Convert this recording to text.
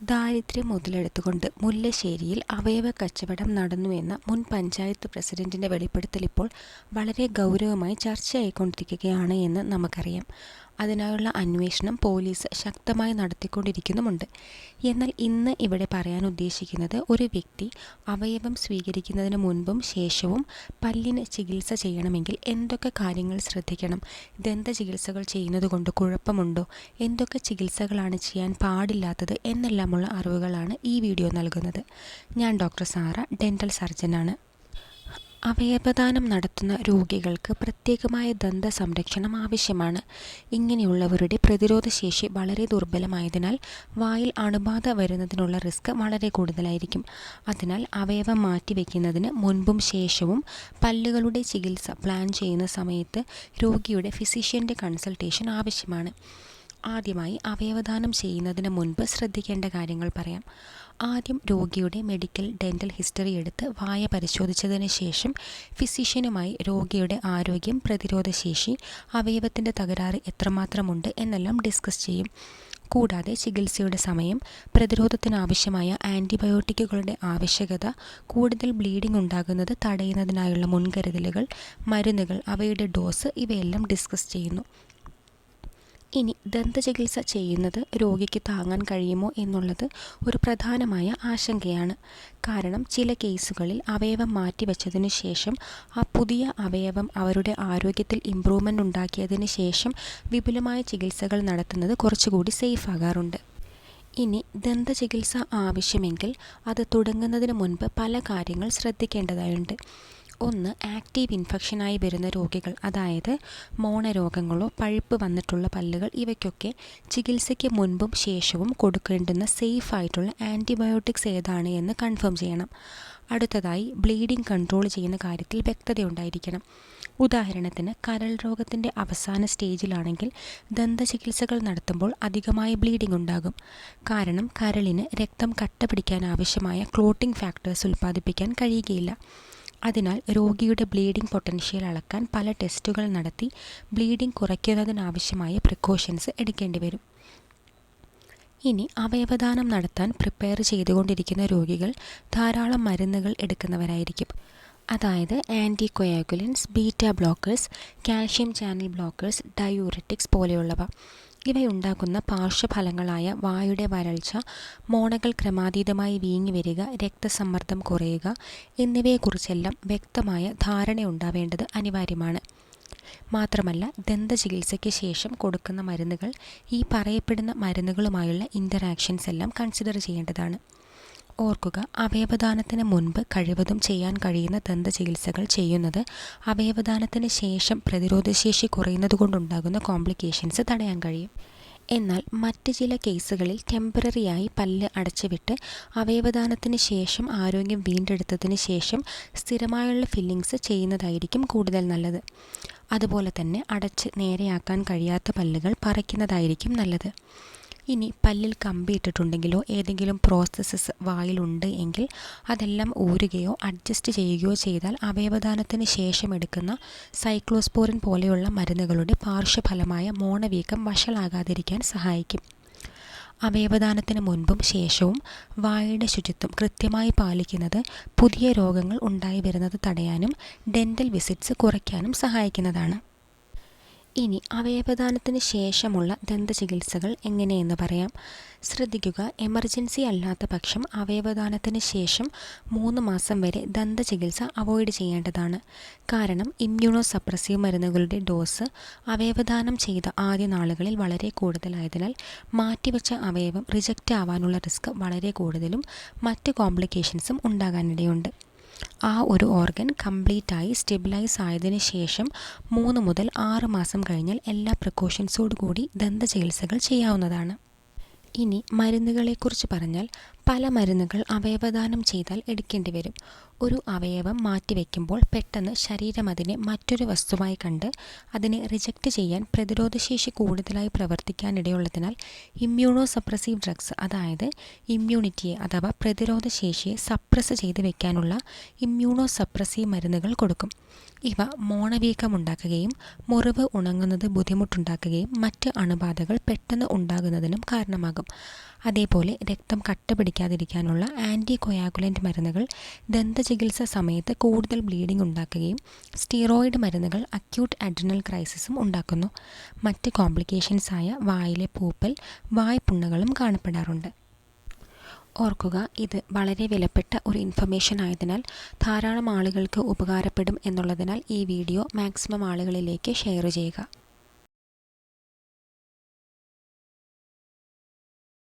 ദാരിദ്ര്യം മുതലെടുത്തുകൊണ്ട് മുല്ലശ്ശേരിയിൽ അവയവ കച്ചവടം നടന്നുവെന്ന മുൻ പഞ്ചായത്ത് പ്രസിഡന്റിന്റെ വെളിപ്പെടുത്തൽ ഇപ്പോൾ വളരെ ഗൗരവമായി ചർച്ചയായിക്കൊണ്ടിരിക്കുകയാണ് എന്ന് നമുക്കറിയാം. അതിനായുള്ള അന്വേഷണം പോലീസ് ശക്തമായി നടത്തിക്കൊണ്ടിരിക്കുന്നുമുണ്ട്. എന്നാൽ ഇന്ന് ഇവിടെ പറയാൻ ഉദ്ദേശിക്കുന്നത് ഒരു വ്യക്തി അവയവം സ്വീകരിക്കുന്നതിന് മുൻപും ശേഷവും പല്ലിന് ചികിത്സ ചെയ്യണമെങ്കിൽ എന്തൊക്കെ കാര്യങ്ങൾ ശ്രദ്ധിക്കണം? ദന്ത ചികിത്സകൾ ചെയ്യുന്നത് കൊണ്ട് കുഴപ്പമുണ്ടോ? എന്തൊക്കെ ചികിത്സകളാണ് ചെയ്യാൻ പാടില്ലാത്തത്? എന്നെല്ലാമുള്ള അറിവുകളാണ് ഈ വീഡിയോ നൽകുന്നത്. ഞാൻ ഡോക്ടർ സാറ ഡെന്റൽ സർജനാണ്. അവയവദാനം നടത്തുന്ന രോഗികൾക്ക് പ്രത്യേകമായ ദന്ത സംരക്ഷണം ആവശ്യമാണ്. ഇങ്ങനെയുള്ളവരുടെ പ്രതിരോധശേഷി വളരെ ദുർബലമായതിനാൽ വായിൽ അണുബാധ വരുന്നതിനുള്ള റിസ്ക് വളരെ കൂടുതലായിരിക്കും. അതിനാൽ അവയവം മാറ്റിവെക്കുന്നതിന് മുൻപും ശേഷവും പല്ലുകളുടെ ചികിത്സ പ്ലാൻ ചെയ്യുന്ന സമയത്ത് രോഗിയുടെ ഫിസിഷ്യന്റെ കൺസൾട്ടേഷൻ ആവശ്യമാണ്. ആദ്യമായി അവയവദാനം ചെയ്യുന്നതിന് മുൻപ് ശ്രദ്ധിക്കേണ്ട കാര്യങ്ങൾ പറയാം. ആദ്യം രോഗിയുടെ മെഡിക്കൽ ഡെന്റൽ ഹിസ്റ്ററി എടുത്ത് വായ പരിശോധിച്ചതിന് ശേഷം ഫിസിഷ്യനുമായി രോഗിയുടെ ആരോഗ്യം പ്രതിരോധശേഷി അവയവത്തിന്റെ തകരാറ് എത്രമാത്രമുണ്ട് എന്നെല്ലാം ഡിസ്കസ് ചെയ്യും. കൂടാതെ ചികിത്സയുടെ സമയം പ്രതിരോധത്തിനാവശ്യമായ ആന്റിബയോട്ടിക്കുകളുടെ ആവശ്യകത കൂടുതൽ ബ്ലീഡിംഗ് ഉണ്ടാകുന്നത് തടയുന്നതിനായുള്ള മുൻകരുതലുകൾ മരുന്നുകൾ അവയുടെ ഡോസ് ഇവയെല്ലാം ഡിസ്കസ് ചെയ്യുന്നു. ഇനി ദന്തചികിത്സ ചെയ്യുന്നത് രോഗിക്ക് താങ്ങാൻ കഴിയുമോ എന്നുള്ളത് ഒരു പ്രധാനമായ ആശങ്കയാണ്. കാരണം ചില കേസുകളിൽ അവയവം മാറ്റിവെച്ചതിന് ശേഷം ആ പുതിയ അവയവം അവരുടെ ആരോഗ്യത്തിൽ ഇമ്പ്രൂവ്മെന്റ് ഉണ്ടാക്കിയതിന് ശേഷം വിപുലമായ ചികിത്സകൾ നടത്തുന്നത് കുറച്ചുകൂടി സേഫ് ആകാറുണ്ട്. ഇനി ദന്തചികിത്സ ആവശ്യമെങ്കിൽ അത് തുടങ്ങുന്നതിന് മുൻപ് പല കാര്യങ്ങൾ ശ്രദ്ധിക്കേണ്ടതായുണ്ട്. ഒന്ന് ആക്റ്റീവ് ഇൻഫെക്ഷനായി വരുന്ന രോഗികൾ അതായത് മോണരോഗങ്ങളോ പഴുപ്പ് വന്നിട്ടുള്ള പല്ലുകൾ ഇവയ്ക്കൊക്കെ ചികിത്സയ്ക്ക് മുൻപും ശേഷവും കൊടുക്കേണ്ടുന്ന സേഫ് ആയിട്ടുള്ള ആന്റിബയോട്ടിക്സ് ഏതാണ് എന്ന് കൺഫേം ചെയ്യണം. അടുത്തതായി ബ്ലീഡിംഗ് കൺട്രോൾ ചെയ്യുന്ന കാര്യത്തിൽ വ്യക്തതയുണ്ടായിരിക്കണം. ഉദാഹരണത്തിന് കരൾ രോഗത്തിന്റെ അവസാന സ്റ്റേജിലാണെങ്കിൽ ദന്തചികിത്സകൾ നടത്തുമ്പോൾ അധികമായ ബ്ലീഡിംഗ് ഉണ്ടാകും. കാരണം കരളിന് രക്തം കട്ട പിടിക്കാൻ ആവശ്യമായ ക്ലോട്ടിംഗ് ഫാക്ടേഴ്സ് ഉൽപ്പാദിപ്പിക്കാൻ കഴിയുകയില്ല. അതിനാൽ രോഗിയുടെ ബ്ലീഡിംഗ് പൊട്ടൻഷ്യൽ അളക്കാൻ പല ടെസ്റ്റുകൾ നടത്തി ബ്ലീഡിംഗ് കുറയ്ക്കുന്നതിനാവശ്യമായ പ്രിക്കോഷൻസ് എടുക്കേണ്ടി വരും. ഇനി അവയവദാനം നടത്താൻ പ്രിപ്പയർ ചെയ്തുകൊണ്ടിരിക്കുന്ന രോഗികൾ ധാരാളം മരുന്നുകൾ എടുക്കുന്നവരായിരിക്കും. അതായത് anticoagulants beta blockers calcium channel blockers diuretics പോലെയുള്ളവ. ഇവയുണ്ടാക്കുന്ന പാർശ്വഫലങ്ങളായ വായുടെ വരൾച്ച മോണകൾ ക്രമാതീതമായി വീങ്ങി വരിക രക്തസമ്മർദ്ദം കുറയുക എന്നിവയെക്കുറിച്ചെല്ലാം വ്യക്തമായ ധാരണയുണ്ടാവേണ്ടത് അനിവാര്യമാണ്. മാത്രമല്ല ദന്തചികിത്സയ്ക്ക് ശേഷം കൊടുക്കുന്ന മരുന്നുകൾ ഈ പറയപ്പെടുന്ന മരുന്നുകളുമായുള്ള ഇന്ററാക്ഷൻസ് എല്ലാം കൺസിഡർ ചെയ്യേണ്ടതാണ്. ഓർക്കുക അവയവദാനത്തിന് മുൻപ് കഴിവതും ചെയ്യാൻ കഴിയുന്ന ദന്തചികിത്സകൾ ചെയ്യുന്നത് അവയവദാനത്തിന് ശേഷം പ്രതിരോധശേഷി കുറയുന്നതുകൊണ്ടുണ്ടാകുന്ന കോംപ്ലിക്കേഷൻസ് തടയാൻ കഴിയും. എന്നാൽ മറ്റ് ചില കേസുകളിൽ ടെമ്പററിയായി പല്ല് അടച്ചുവിട്ട് അവയവദാനത്തിന് ശേഷം ആരോഗ്യം വീണ്ടെടുത്തതിന് ശേഷം സ്ഥിരമായുള്ള ഫില്ലിങ്സ് ചെയ്യുന്നതായിരിക്കും കൂടുതൽ നല്ലത്. അതുപോലെ തന്നെ അടച്ച് നേരെയാക്കാൻ കഴിയാത്ത പല്ലുകൾ പറിക്കുന്നതായിരിക്കും നല്ലത്. ഇനി പല്ലിൽ കമ്പി ഇട്ടിട്ടുണ്ടെങ്കിലോ ഏതെങ്കിലും പ്രോസസ്സസ് വായിലുണ്ട് എങ്കിൽ അതെല്ലാം ഊരുകയോ അഡ്ജസ്റ്റ് ചെയ്യുകയോ ചെയ്താൽ അവയവദാനത്തിന് ശേഷം എടുക്കുന്ന സൈക്ലോസ്പോറിൻ പോലെയുള്ള മരുന്നുകളുടെ പാർശ്വഫലമായ മോണവീക്കം വഷളാകാതിരിക്കാൻ സഹായിക്കും. അവയവദാനത്തിന് മുൻപും ശേഷവും വായുടെ ശുചിത്വം കൃത്യമായി പാലിക്കുന്നത് പുതിയ രോഗങ്ങൾ ഉണ്ടായി വരുന്നത് തടയാനും ഡെന്റൽ വിസിറ്റ്സ് കുറയ്ക്കാനും സഹായിക്കുന്നതാണ്. ഇനി അവയവദാനത്തിന് ശേഷമുള്ള ദന്തചികിത്സകൾ എങ്ങനെയെന്ന് പറയാം. ശ്രദ്ധിക്കുക എമർജൻസി അല്ലാത്ത പക്ഷം അവയവദാനത്തിന് ശേഷം മൂന്ന് മാസം വരെ ദന്തചികിത്സ അവോയ്ഡ് ചെയ്യേണ്ടതാണ്. കാരണം ഇമ്മ്യൂണോ സപ്രസീവ് മരുന്നുകളുടെ ഡോസ് അവയവദാനം ചെയ്ത ആദ്യ നാളുകളിൽ വളരെ കൂടുതലായതിനാൽ മാറ്റിവെച്ച അവയവം റിജക്റ്റ് ആവാനുള്ള റിസ്ക് വളരെ കൂടുതലും മറ്റ് കോംപ്ലിക്കേഷൻസും ഉണ്ടാകാനിടയുണ്ട്. ആ ഒരു ഓർഗൻ കംപ്ലീറ്റായി സ്റ്റെബിലൈസ് ആയതിന് ശേഷം മൂന്ന് മുതൽ ആറ് മാസം കഴിഞ്ഞാൽ എല്ലാ പ്രിക്കോഷൻസോടു കൂടി ദന്ത ചികിത്സകൾ ചെയ്യാവുന്നതാണ്. ഇനി മരുന്നുകളെക്കുറിച്ച് പറഞ്ഞാൽ പല മരുന്നുകൾ അവയവദാനം ചെയ്താൽ എടുക്കേണ്ടി വരും. ഒരു അവയവം മാറ്റിവെക്കുമ്പോൾ പെട്ടെന്ന് ശരീരം അതിനെ മറ്റൊരു വസ്തുവായി കണ്ട് അതിനെ റിജക്റ്റ് ചെയ്യാൻ പ്രതിരോധശേഷി കൂടുതലായി പ്രവർത്തിക്കാനിടയുള്ളതിനാൽ ഇമ്മ്യൂണോ സപ്രസീവ് ഡ്രഗ്സ് അതായത് ഇമ്മ്യൂണിറ്റിയെ അഥവാ പ്രതിരോധശേഷിയെ സപ്രസ് ചെയ്ത് വെക്കാനുള്ള ഇമ്മ്യൂണോ സപ്രസീവ് മരുന്നുകൾ കൊടുക്കും. ഇവ മോണവീക്കമുണ്ടാക്കുകയും മുറിവ് ഉണങ്ങുന്നത് ബുദ്ധിമുട്ടുണ്ടാക്കുകയും മറ്റ് അണുബാധകൾ പെട്ടെന്ന് ഉണ്ടാകുന്നതിനും കാരണമാകും. അതേപോലെ രക്തം കട്ട പിടിക്കാതിരിക്കാനുള്ള ആന്റി കൊയാഗുലന്റ് മരുന്നുകൾ ദന്തചികിത്സ സമയത്ത് കൂടുതൽ ബ്ലീഡിംഗ് ഉണ്ടാക്കുകയും സ്റ്റീറോയിഡ് മരുന്നുകൾ അക്യൂട്ട് അഡ്രിനൽ ക്രൈസിസും ഉണ്ടാക്കുന്നു. മറ്റ് കോംപ്ലിക്കേഷൻസ് ആയ വായിലെ പൂപ്പൽ വായ്പുണ്ണുകളും കാണപ്പെടാറുണ്ട്. ഓർക്കുക ഇത് വളരെ വിലപ്പെട്ട ഒരു ഇൻഫർമേഷൻ ആയതിനാൽ ധാരാളം ആളുകൾക്ക് ഉപകാരപ്പെടും എന്നുള്ളതിനാൽ ഈ വീഡിയോ മാക്സിമം ആളുകളിലേക്ക് ഷെയർ ചെയ്യുക.